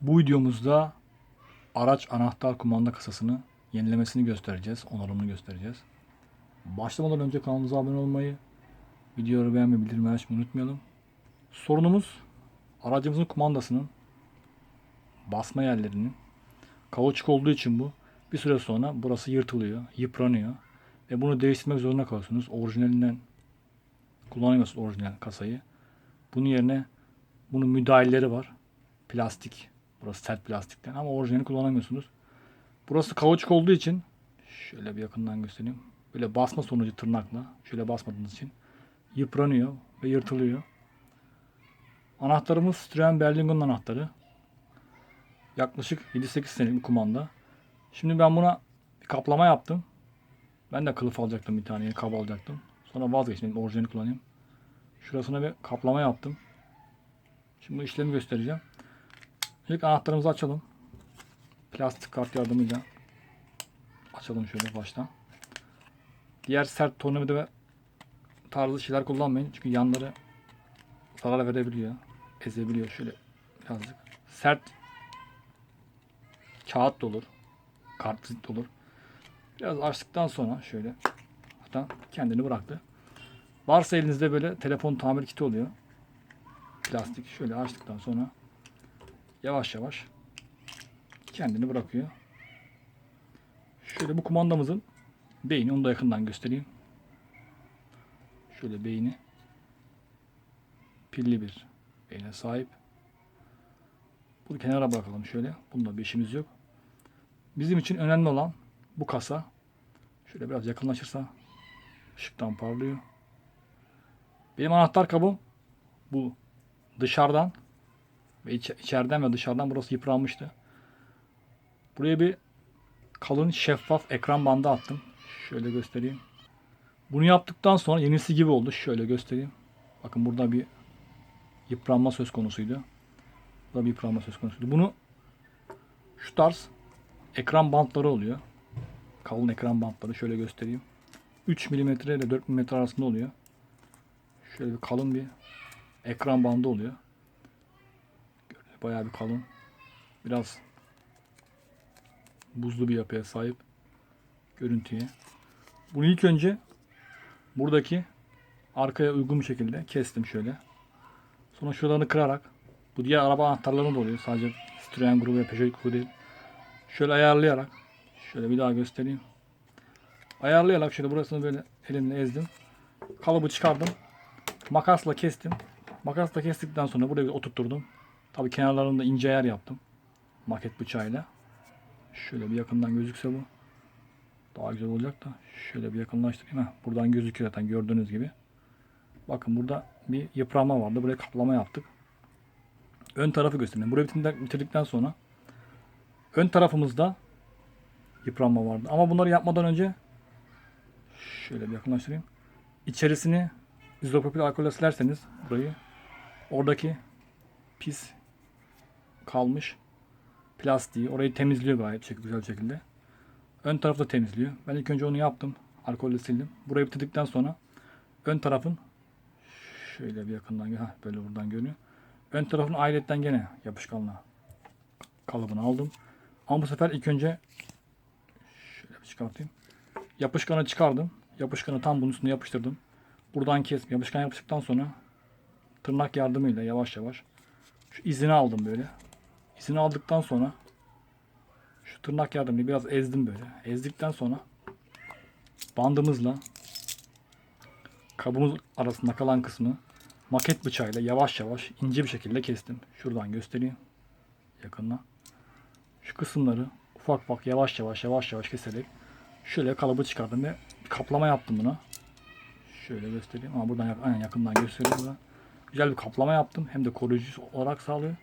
Bu videomuzda araç anahtar kumanda kasasını yenilemesini göstereceğiz. Onarımını göstereceğiz. Başlamadan önce kanalımıza abone olmayı, videoları beğenmeyi, bildirimleri açmayı unutmayalım. Sorunumuz aracımızın kumandasının basma yerlerinin kauçuk olduğu için bu bir süre sonra burası yırtılıyor, yıpranıyor ve bunu değiştirmek zorunda kalıyorsunuz. Orijinalinden kullanamıyorsunuz orijinal kasayı. Bunun yerine bunun müdahaleleri var. Plastik. Burası sert plastikten ama orijinali kullanamıyorsunuz. Burası kauçuk olduğu için şöyle bir yakından göstereyim. Böyle basma sonucu tırnakla şöyle basmadığınız için yıpranıyor ve yırtılıyor. Anahtarımız Citroen Berlingo'nun anahtarı. Yaklaşık 7-8 senelik bir kumanda. Şimdi ben buna bir kaplama yaptım. Ben de kılıf alacaktım bir tane, yeni kaba alacaktım. Sonra vazgeçtim, orijinali kullanayım. Şurasına bir kaplama yaptım. Şimdi bu işlemi göstereceğim. İlk anahtarımızı açalım. Plastik kart yardımıyla açalım şöyle baştan. Diğer sert tornavida tarzı şeyler kullanmayın. Çünkü yanları zarar verebiliyor. Ezebiliyor şöyle birazcık. Sert kağıt da olur. Kartvizit de olur. Biraz açtıktan sonra şöyle hatta kendini bıraktı. Varsa elinizde böyle telefon tamir kiti oluyor. Plastik şöyle açtıktan sonra yavaş yavaş kendini bırakıyor. Şöyle bu kumandamızın beyni onu da yakından göstereyim. Şöyle beyni pilli bir beyne sahip. Bunu kenara bırakalım şöyle. Bunda bir işimiz yok. Bizim için önemli olan bu kasa. Şöyle biraz yakınlaşırsa ışıktan parlıyor. Benim anahtar kabım bu dışarıdan ve iç- içeriden ve dışarıdan burası yıpranmıştı. Buraya bir kalın şeffaf ekran bandı attım. Şöyle göstereyim. Bunu yaptıktan sonra yenisi gibi oldu. Şöyle göstereyim. Bakın burada bir yıpranma söz konusuydu. Burada bir yıpranma söz konusuydu. Bunu şu tarz ekran bantları oluyor. Kalın ekran bantları şöyle göstereyim. 3 mm ile 4 mm arasında oluyor. Şöyle bir kalın bir ekran bandı oluyor. Bayağı bir kalın. Biraz buzlu bir yapıya sahip görüntüye. Bunu ilk önce buradaki arkaya uygun bir şekilde kestim şöyle. Sonra şuralarını kırarak bu diğer araba anahtarlarında da oluyor. Sadece Citroen grubu ve Peugeot grubu değil. Şöyle ayarlayarak şöyle bir daha göstereyim. Ayarlayarak şöyle burasını böyle elimle ezdim. Kalıbı çıkardım. Makasla kestim. Makasla kestikten sonra buraya oturtturdum. Tabii kenarlarında ince ayar yaptım. Maket bıçağıyla. Şöyle bir yakından gözükse bu. Daha güzel olacak da. Şöyle bir yakınlaştırayım. Heh, buradan gözüküyor zaten gördüğünüz gibi. Bakın burada bir yıpranma vardı. Buraya kaplama yaptık. Ön tarafı göstereyim. Burayı bitirdikten sonra ön tarafımızda yıpranma vardı. Ama bunları yapmadan önce şöyle bir yakınlaştırayım. İçerisini izopropil alkolle silerseniz burayı oradaki pis kalmış plastiği orayı temizliyor gayet şek- güzel şekilde. Ön tarafı da temizliyor. Ben ilk önce onu yaptım. Alkolle sildim. Burayı bitirdikten sonra ön tarafın şöyle bir yakından ha böyle buradan görünüyor. Ön tarafın ayrıyetten gene yapışkanla kalıbını aldım. Ama bu sefer ilk önce şöyle bir çıkartayım. Yapışkanı çıkardım. Yapışkanı tam bunun üstüne yapıştırdım. Buradan kes. Yapışkan yapıştıktan sonra tırnak yardımıyla yavaş yavaş şu izini aldım böyle. İzini aldıktan sonra şu tırnak yardımıyla biraz ezdim böyle. Ezdikten sonra bandımızla kabımız arasında kalan kısmı maket bıçağıyla yavaş yavaş ince bir şekilde kestim. Şuradan göstereyim. Yakından. Şu kısımları ufak ufak yavaş yavaş yavaş yavaş keserek şöyle kalıbı çıkardım ve kaplama yaptım buna. Şöyle göstereyim ama buradan yak- aynen yakından gösteriyorum. Güzel bir kaplama yaptım. Hem de koruyucu olarak sağlıyor.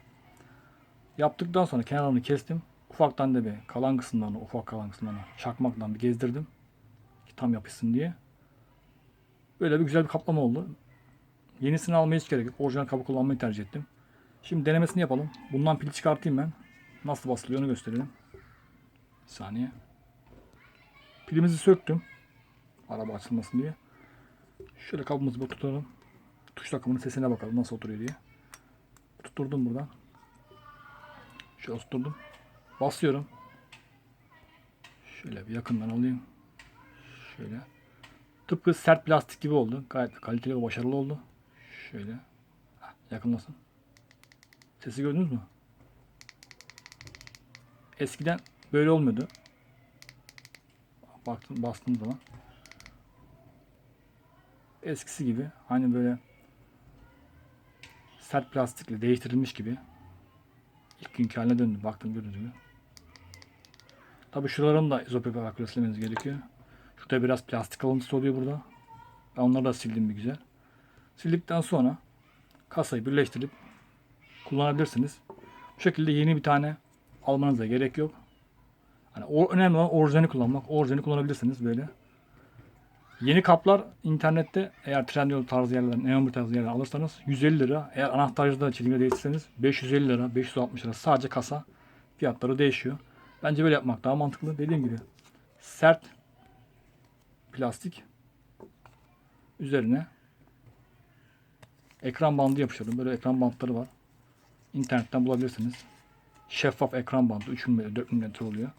Yaptıktan sonra kenarını kestim. Ufaktan da bir kalan kısımlarını, ufak kalan kısımlarını çakmakla bir gezdirdim. Ki tam yapışsın diye. Böyle bir güzel bir kaplama oldu. Yenisini almaya hiç gerek yok. Orijinal kabı kullanmayı tercih ettim. Şimdi denemesini yapalım. Bundan pil çıkartayım ben. Nasıl basılıyor onu gösterelim. Bir saniye. Pilimizi söktüm. Araba açılmasın diye. Şöyle kabımızı tutalım. Tuş takımının sesine bakalım nasıl oturuyor diye. Tutturdum buradan. Şöyle oturdum. Basıyorum. Şöyle bir yakından alayım. Şöyle. Tıpkı sert plastik gibi oldu. Gayet kaliteli ve başarılı oldu. Şöyle. Heh, Yakınlasın. Sesi gördünüz mü? Eskiden böyle olmuyordu. Baktım, bastığım zaman. Eskisi gibi. Hani böyle sert plastikle değiştirilmiş gibi. İlk günkü haline döndü. Baktım gördüğünüz gibi. Tabi şuraların da izopropil aküleslemeniz gerekiyor. Şurada biraz plastik alıntısı oluyor burada. Ben onları da sildim bir güzel. Sildikten sonra kasayı birleştirip kullanabilirsiniz. Bu şekilde yeni bir tane almanıza gerek yok. Hani o önemli olan orijinali kullanmak. Orijinali kullanabilirsiniz böyle. Yeni kaplar internette eğer Trendyol tarzı yerlerden, Neon tarzı yerlerden alırsanız 150 lira. Eğer anahtarcıda çelimle değiştirseniz 550 lira, 560 lira. Sadece kasa fiyatları değişiyor. Bence böyle yapmak daha mantıklı. Dediğim gibi sert plastik üzerine ekran bandı yapıştırdım. Böyle ekran bantları var. İnternetten bulabilirsiniz. Şeffaf ekran bandı 3 mm 4 mm oluyor.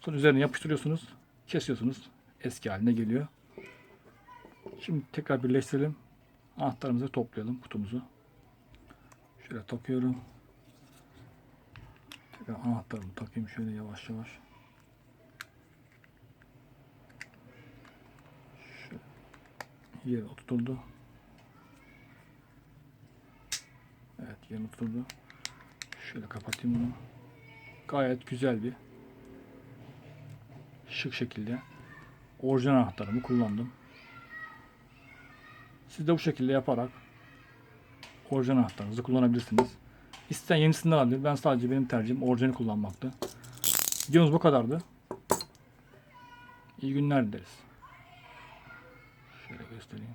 Sonra üzerine yapıştırıyorsunuz. Kesiyorsunuz. Eski haline geliyor. Şimdi tekrar birleştirelim. Anahtarımızı toplayalım kutumuzu. Şöyle takıyorum. Tekrar anahtarımı takayım şöyle yavaş yavaş. Şöyle yere oturdu. Evet yerine oturdu. Şöyle kapatayım bunu. Gayet güzel bir şık şekilde orijinal anahtarımı kullandım. Siz de bu şekilde yaparak orijinal anahtarınızı kullanabilirsiniz. İsteyen yenisinden alabilir. Ben sadece benim tercihim orijinali kullanmaktı. Videomuz bu kadardı. İyi günler dileriz. Şöyle göstereyim.